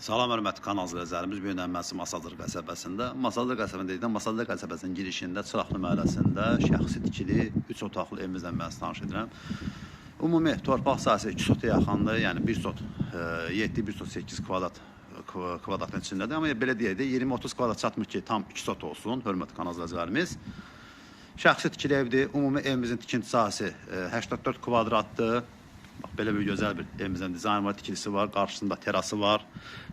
Salam hörmətli kanal izləyicilərimiz, bu gün əmməsi Masaldır qəsəbəsində. Masaldır qəsəbəsində Masaldır qəsəbəsinin girişində Çıraqlı məhəlləsində şəxsi tikili 3 otaqlı evimizlə mən tanış edirəm. Ümumi torpaq sahəsi 2 sota yaxındır, yəni 1 sot e, 7 1 sot 8 kvadrat kv- kvadratın içindədir. Amma belə deyək də 20-30 kvadrat çatmır ki, tam 2 sot olsun, hörmətli kanal izləyicilərimiz. Şəxsi tikili evdir. Ümumi evimizin tikinti sahəsi e, 84 kvadratdır. Bax belə bir gözəl bir evimizin dizayn var, tikilisi var, qarşısında terası var.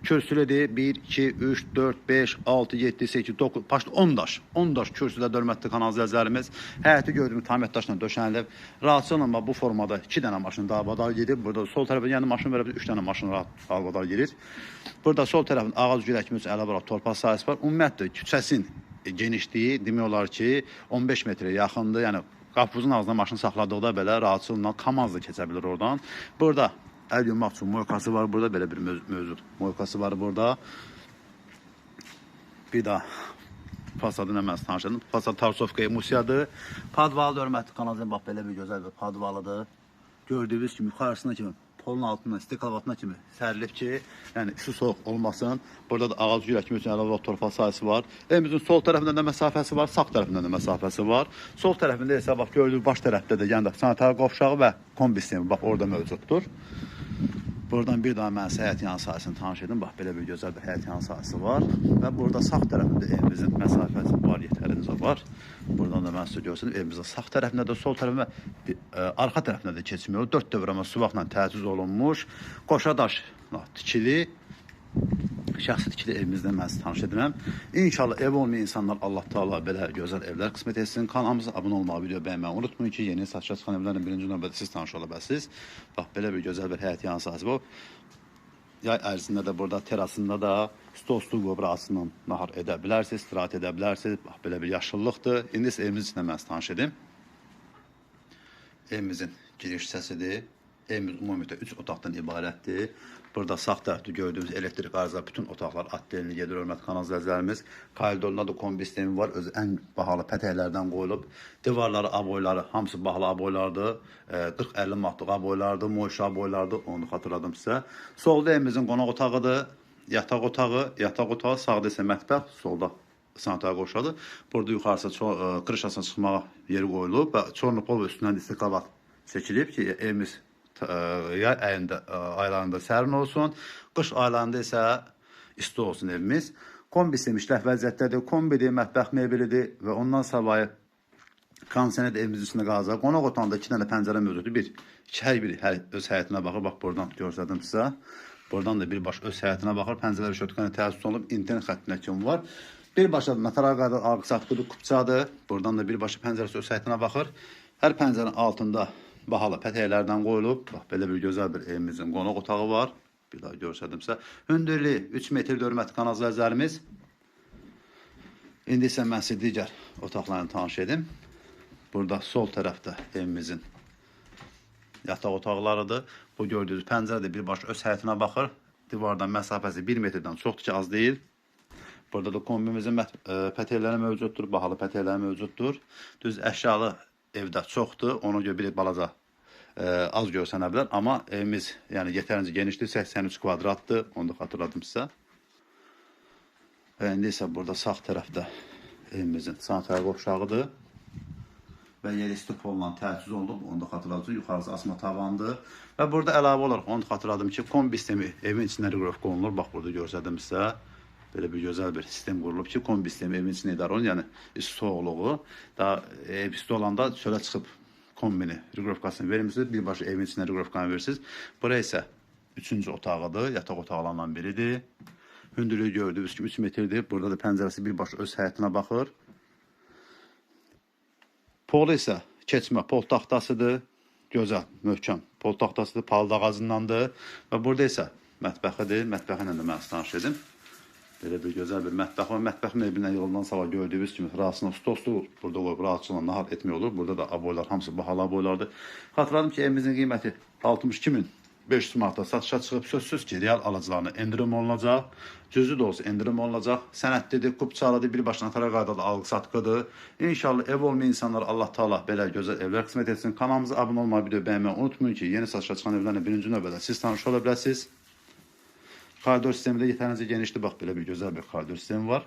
Kürsülədir. 1 2 3 4 5 6 7 8 9 başda 10 daş. 10 daş kürsüdə hörmətli kanal izləyicilərimiz. Həyəti gördüyümüz tamir daşla döşənilib. Rahatçılıqla bu formada 2 dənə maşın dağbadal gedir. Burada sol tərəfə yəni maşın verib 3 dənə maşın rahat dağbadal gedir. Burada sol tərəfin ağac güləkimiz əlavə olaraq torpaq sahəsi var. Ümumiyyətlə küçəsin genişliyi demək olar ki 15 metrə yaxındır. Yəni Qapımızın ağzına maşın saxladıqda belə rahatçılıqla kamazla keçə bilir oradan. Burada əl yumaq üçün moykası var. Burada belə bir möv- mövcud moykası var burada. Bir daha fasadı nə mən tanış edim. Fasad Tarsovkaya Musiyadır. Padvalı hörmətli kanalın bax belə bir gözəl bir padvalıdır. Gördüyünüz kimi yuxarısına kimi polun altından, stikal altına kimi sərilib ki, yəni su soyuq olmasın. Burada da ağac yürək kimi üçün əlavə torpaq sahəsi var. Evimizin sol tərəfində də məsafəsi var, sağ tərəfində də məsafəsi var. Sol tərəfində isə bax gördüyünüz baş tərəfdə də yəni sanitar qovşağı və kombi sistemi bax orada mövcuddur. Buradan bir daha mən həyət yanı sahəsini tanış edim. Bax belə bir gözəl bir həyət yanı sahəsi var və burada sağ tərəfində evimizin məsafəsi var, yetərincə var. Buradan da mən sizə göstərim. Evimizin sağ tərəfində də sol tərəfində ə, arxa tərəfində də keçmiyor. 4 dövrəmə suvaqla təchiz olunmuş qoşa daş tikili şəxsi tikili evimizdə mən sizi tanış edirəm. İnşallah ev olmayan insanlar Allah Taala belə gözəl evlər qismət etsin. Kanalımıza abunə olmağı, video bəyənməyi unutmayın ki, yeni satışa çıxan evlərlə birinci növbədə siz tanış ola biləsiniz. Bax belə bir gözəl bir həyət yanı sahəsi bu. Yay ərzində də burada terasında da stol stul qoyub rahatsızla nahar edə bilərsiniz, istirahət edə bilərsiniz. Bax belə bir yaşıllıqdır. İndi isə evimizin içində mən tanış edim. Evimizin giriş hissəsidir. Evimiz ümumiyyətlə 3 otaqdan ibarətdir. Burada sağ tərəfdə gördüyümüz elektrik arıza bütün otaqlar atdelini gedir hörmətli kanal izləyicilərimiz. Koridorunda da kombi sistemi var. Özü ən bahalı pətəklərdən qoyulub. Divarları, aboyları hamısı bahalı aboylardır. E, 40-50 manatlıq aboylardır, moşa aboylardır. Onu xatırladım sizə. Solda evimizin qonaq otağıdır. Yataq otağı, yataq otağı, sağda isə mətbəx, solda sanitar qoşadır. Burada yuxarısı krışasına çıxmağa yeri qoyulub və çornopol üstündən istikavat çəkilib ki, evimiz yay ayında e, aylarında sərin olsun, qış aylarında isə isti olsun evimiz. Kombi sistemi işləh vəziyyətdədir. Kombidir, mətbəx mebelidir və ondan savayı kondisioner də evimizin üstündə qalacaq. Qonaq otağında iki dənə pəncərə mövcuddur. Bir, iki, hər biri hər öz həyətinə baxır. Bax buradan göstərdim sizə. Buradan da birbaşa öz həyətinə baxır. Pəncərə şötkəni təsis olunub, internet xəttinə kimi var. Birbaşa nataral qayda arqa saxtıdır, kupçadır. Buradan da birbaşa pəncərəsi öz həyətinə baxır. Hər pəncərənin altında bahalı pətəklərdən qoyulub. Bax belə bir gözəl bir evimizin qonaq otağı var. Bir daha göstərdim sizə. Hündürlüyü 3 metr hörmətli kanal izləyicilərimiz. İndi isə mən sizə digər otaqlarını tanış edim. Burada sol tərəfdə evimizin yataq otaqlarıdır. Bu gördüyünüz pəncərə də birbaşa öz həyətinə baxır. Divardan məsafəsi 1 metrdən çoxdur ki, az deyil. Burada da kombimizin ə, pətəkləri mövcuddur, bahalı pətəkləri mövcuddur. Düz əşyalı evdə çoxdur. Ona görə bir balaca ə, az görsənə bilər, amma evimiz yəni yetərincə genişdir, 83 kvadratdır. Onu da xatırladım sizə. Və indi isə burada sağ tərəfdə evimizin sanitar qovşağıdır. Və yeri stipolla təchiz olunub, onu da xatırladım. Yuxarısı asma tavandır. Və burada əlavə olaraq onu da xatırladım ki, kombi sistemi evin içində reqrovka olunur. Bax burada göstərdim sizə. Belə bir gözəl bir sistem qurulub ki, kombi sistemi evin içində idarə olunur. Yəni isti soğuqluğu da ev isti olanda çölə çıxıb kombini reqrovkasını vermirsiniz, birbaşa evin içində reqrovkanı verirsiniz. Bura isə üçüncü otağıdır, yataq otaqlarından biridir. Hündürlüyü gördüyünüz kimi 3 metrdir. Burada da pəncərəsi birbaşa öz həyətinə baxır. Pol isə keçmə pol taxtasıdır. Gözəl, möhkəm. Pol taxtasıdır, palıd ağacındandır. Və burada isə mətbəxidir. Mətbəxi ilə də mən tanış edim. Belə bir gözəl bir mətbəx var. Mətbəxin evindən yoldan sava gördüyünüz kimi rahatsına stosdur. Burada qoyub rahatçılıqla nahar etmək olur. Burada da aboylar hamısı bahalı aboylardır. Xatırladım ki evimizin qiyməti 62500 manatda satışa çıxıb sözsüz ki, real alıcılarına endirim olunacaq. Cüzü də olsa endirim olunacaq. Sənədlidir, kupçalıdır, birbaşına tara qaydada alıq satqıdır. İnşallah ev olmayan insanlar Allah Taala belə gözəl evlər qismət etsin. Kanalımıza abunə olmayı, video bəyənməyi unutmayın ki, yeni satışa çıxan evlərlə birinci növbədə siz tanış ola bilərsiniz. K4 sistemi de yeterince genişti. Bak böyle bir güzel bir K4 sistemi var.